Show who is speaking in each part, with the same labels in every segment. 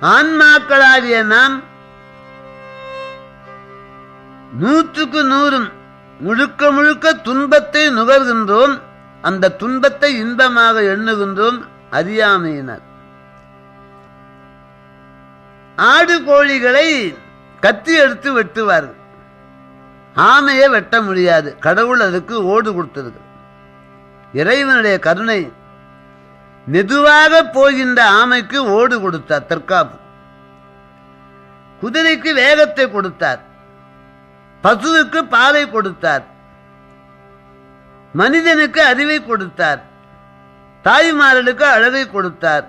Speaker 1: ஆன்மாக்களாகிய நாம் நூற்றுக்கு நூறும் முழுக்க முழுக்க துன்பத்தை நுகர்கின்றோம் அந்த துன்பத்தை இன்பமாக எண்ணுகின்றோம் அறியாமையினர் ஆடு கோழிகளை கத்தி எடுத்து வெட்டுவார்கள். ஆமையை வெட்ட முடியாது. கடவுள் அதுக்கு ஓடு கொடுத்திருக்கு இறைவனுடைய கருணை மெதுவாக போகின்ற ஆமைக்கு ஓடு கொடுத்தார் தற்காப்பு. குதிரைக்கு வேகத்தை கொடுத்தார். பசுவுக்கு பாலை கொடுத்தார். மனிதனுக்கு அறிவை கொடுத்தார். தாய்மாரலுக்கு அழகை கொடுத்தார்.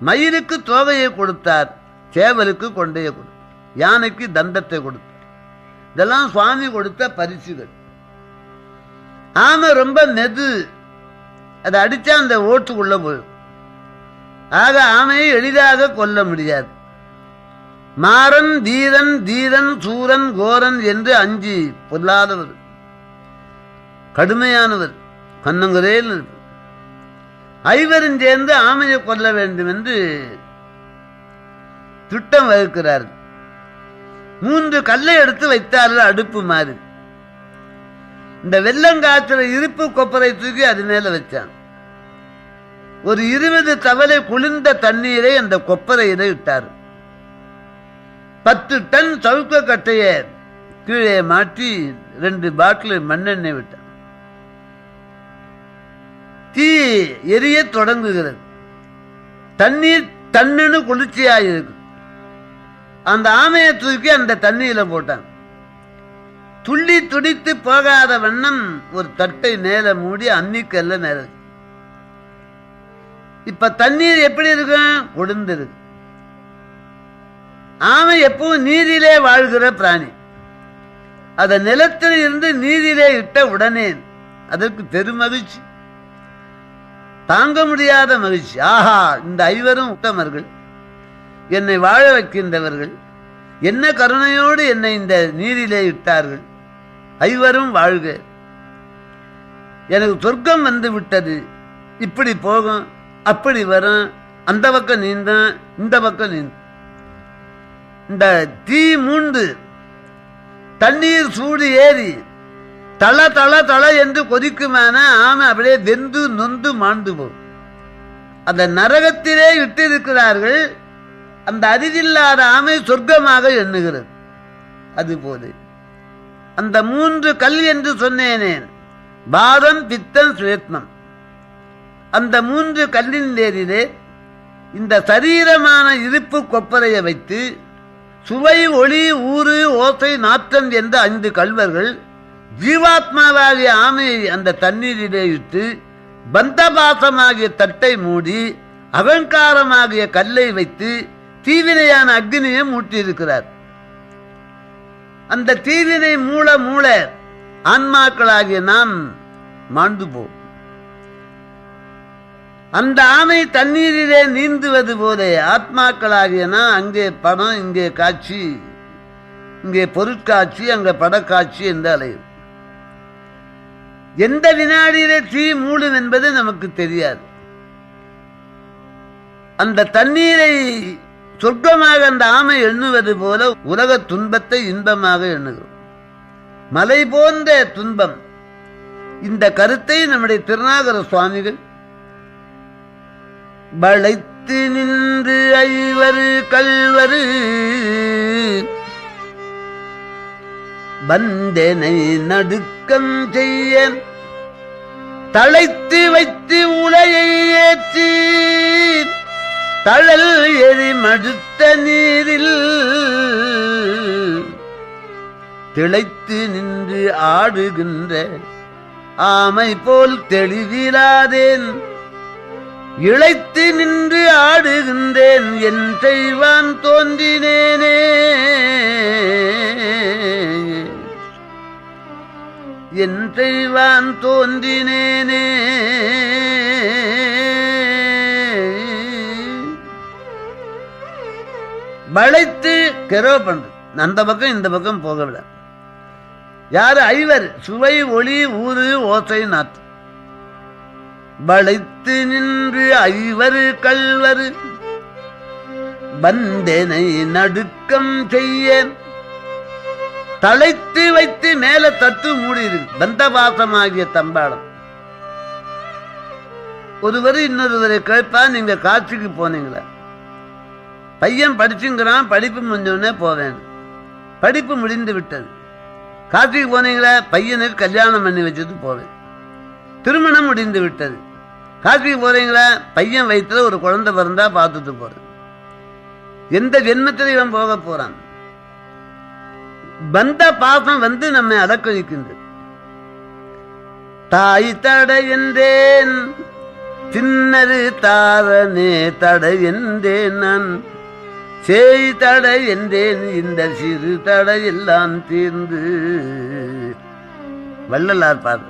Speaker 1: மயிலுக்கு தோகையை கொடுத்தார். சேவலுக்கு கொண்டையை கொடுத்தார். யானைக்கு தந்தத்தை கொடுத்தார். இதெல்லாம் சுவாமி கொடுத்த பரிசுகள். ஆமை ரொம்ப மெது அதை அடித்தா அந்த ஓட்டுக்குள்ளே போயிடும். ஆக ஆமையை எளிதாக கொல்ல முடியாது. மாறன் தீரன் தீரன் சூரன் கோரன் என்று அஞ்சு பொல்லாதவர். கடுமையானவர் கண்ணங்குறையில் ஐவரும் சேர்ந்து ஆமையை கொல்ல வேண்டும் என்று திட்டம் வகுக்கிறார்கள். மூன்று கல்லை எடுத்து வைத்தார்கள் அடுப்பு மாதிரி. இந்த வெள்ளங்காற்றுல இருப்பு கொப்பரை தூக்கி அது மேல வச்சான். ஒரு இருபது தவளை குளிர்ந்த தண்ணீரை அந்த கொப்பரையில இட்டார். பத்து டன் சவுக்க கட்டைய கீழே மாற்றி ரெண்டு பாட்டில் மண்ணெண்ணெய் விட்டான். தீ எரிய தொடங்குகிறது. தண்ணீர் தண்ணுன்னு குளிர்ச்சியாயிருக்கு. அந்த ஆமையை தூக்கி அந்த தண்ணியில போட்டான். துள்ளி துடித்து போகாத வண்ணம் ஒரு தட்டை மேல மூடி அன்னிக்கல்ல மேல. இப்ப தண்ணீர் எப்படி இருக்கும்? கொழுந்திருக்கு ஆமை எப்பவும் நீரிலே வாழ்கிற பிராணி. அத நிலத்தில் இருந்து நீரிலே இட்ட உடனே அதற்கு பெருமகிழ்ச்சி. தாங்க முடியாத மகிழ்ச்சி. ஆஹா இந்த ஐவரும் உத்தமர்கள். என்னை வாழ வைக்கின்றவர்கள். என்ன கருணையோடு என்னை இந்த நீரிலே இட்டார்கள். ஐவரும் வாழ்க. எனக்கு சொர்க்கம் வந்து விட்டது. இப்படி போகும் அப்படி வரும். அந்த பக்கம் நீந்தான் இந்த பக்கம் நீந்தும் இந்த தீ மூண்டு தண்ணீர் சூடு ஏறி தள தள தள என்று கொதிக்குமான ஆமை அப்படியே வெந்து நொந்து மாண்டு போகும். அந்த நரகத்திலே இட்டிருக்கிறார்கள் அந்த அரிதில்லாத ஆமை சொர்க்கமாக எண்ணுகிறது. அதுபோது அந்த மூன்று கல் என்று சொன்னேனேன் பாதம் பித்தம் சுயத்மம். அந்த மூன்று கல்லின் நேரிலே இந்த சரீரமான இருப்பு கொப்பரையை வைத்து சுவை ஒளி ஊறு ஓசை நாற்றம் என்ற ஐந்து கல்வர்கள் ஜீவாத்மாவாகிய ஆமையை அந்த தண்ணீரிலே இட்டு பந்தபாசமாகிய தட்டை மூடி அகங்காரமாகிய கல்லை வைத்து தீவினையான அக்னியை மூட்டியிருக்கிறார் அந்த தீவினை மூல மூல ஆன்மாக்களாகிய நாம் மாண்டு போம் அந்த ஆமை தண்ணீரிலே நீந்துவது போலே ஆத்மாக்களாகிய நான் அங்கே படம் இங்கே காட்சி இங்கே பொருட்காட்சி அங்கே படக்காட்சி என்று அலையும். எந்த வினாடியிலே தீ மூடும் என்பது நமக்கு தெரியாது. அந்த தண்ணீரை சொர்க்கமாக அந்த ஆமை எண்ணுவது போல உலக துன்பத்தை இன்பமாக எண்ணுகிறோம். மலை போன்ற துன்பம். இந்த கருத்தை நம்முடைய திருநாகர சுவாமிகள் வளைத்து நின்று ஐவரு கல்வரு வந்தனை நடுக்கம் செய்ய தழைத்து வைத்து உலையை ஏற்றி தழல் எரி மடுத்த நீரில் திளைத்து நின்று ஆடுகின்ற ஆமை போல் தெளிவிலாதேன் இழைத்து நின்று ஆடுகின்றேன் என் செய்வான் தோன்றினேனே. என் செய்வான் தோன்றினேனே. வளைத்து கெரோ பண்றது. அந்த பக்கம் இந்த பக்கம் போக விட யாரு? ஐவர். சுவை ஒளி ஊறு ஓசை நாத்து வளைத்து நின்று ஐவர் கல்வர் வந்தேனை நடுக்கம் செய்ய. தலைத்து வைத்து மேல தத்து மூடி இருக்கு பந்தபாசமாகிய தம்பாளம். ஒருவர் இன்னொருவரை கேட்பா நீங்க காட்சிக்கு போனீங்களா. பையன் படிச்சுங்கிறான் படிப்பு முடிஞ்சோடனே போவேன். படிப்பு முடிந்து விட்டது. காட்சிக்கு போனீங்களா பையனுக்கு கல்யாணம் பண்ணி வச்சுட்டு போவேன். திருமணம் முடிந்து விட்டது. காட்சிக்கு போறீங்களா பையன் வயிற்றுல ஒரு குழந்தை பிறந்தா பார்த்துட்டு போறேன் எந்த ஜென்மத்தில் இவன் போக போறான். பந்த பாசம் வந்து நம்மை அடக்கழிக்கின்றது. தாய் தடை என்றேன் சின்னரு தாரனே தடை என்றேன் நான். செய் தடை என்றேன் இந்த சிறு தடை எல்லாம் தீர்ந்து. வள்ளலார் பார்.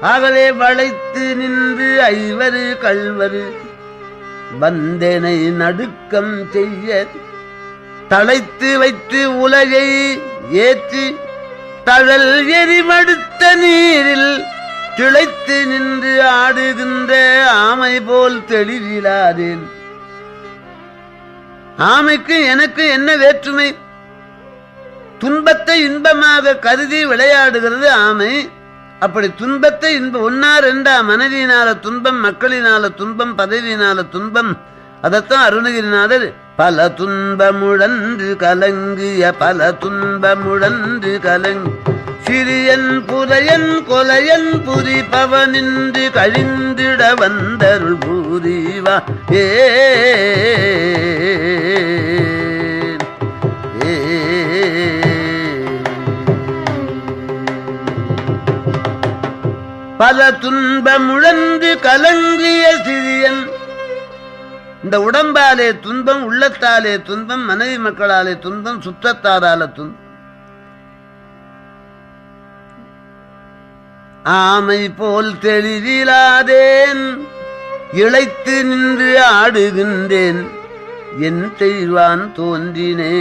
Speaker 1: ஆகவே வளைத்து நின்று ஐவரு கள்வரு வந்தனை நடுக்கம் செய்ய தளைத்து வைத்து உலகை ஏற்றி தழல் எரிமடுத்த நீரில் திளைத்து நின்று ஆடுகின்ற ஆமை போல் தெளிவிலாதேன். ஆமைக்கு எனக்கு என்ன வேற்றுமை? துன்பத்தை இன்பமாக கருதி விளையாடுகிறது ஆமை. அப்படி துன்பத்தை இன்ப ஒன்னா ரெண்டா மனைவியினால துன்பம் மக்களினால துன்பம் பதவியினால துன்பம். அதைத்தான் அருணகிரிநாதர் பல துன்பமுழன்று கலங்கிய பல துன்பமுழன்று கலங்கி சிறியன் புலையன் கொலையன் புரி பவனின்றி கழிந்திட வந்தருள் பூரிவா ஏ பல துன்பமுழந்து கலங்கிய சிறியன். இந்த உடம்பாலே துன்பம் உள்ளத்தாலே துன்பம் மனைவி மக்களாலே துன்பம் சுற்றத்தாரால துன்பம். ஆமை போல் தெளிவிலாதேன் இழைத்து நின்று ஆடுகின்றேன். என் தெய்வான் தோன்றினேனே.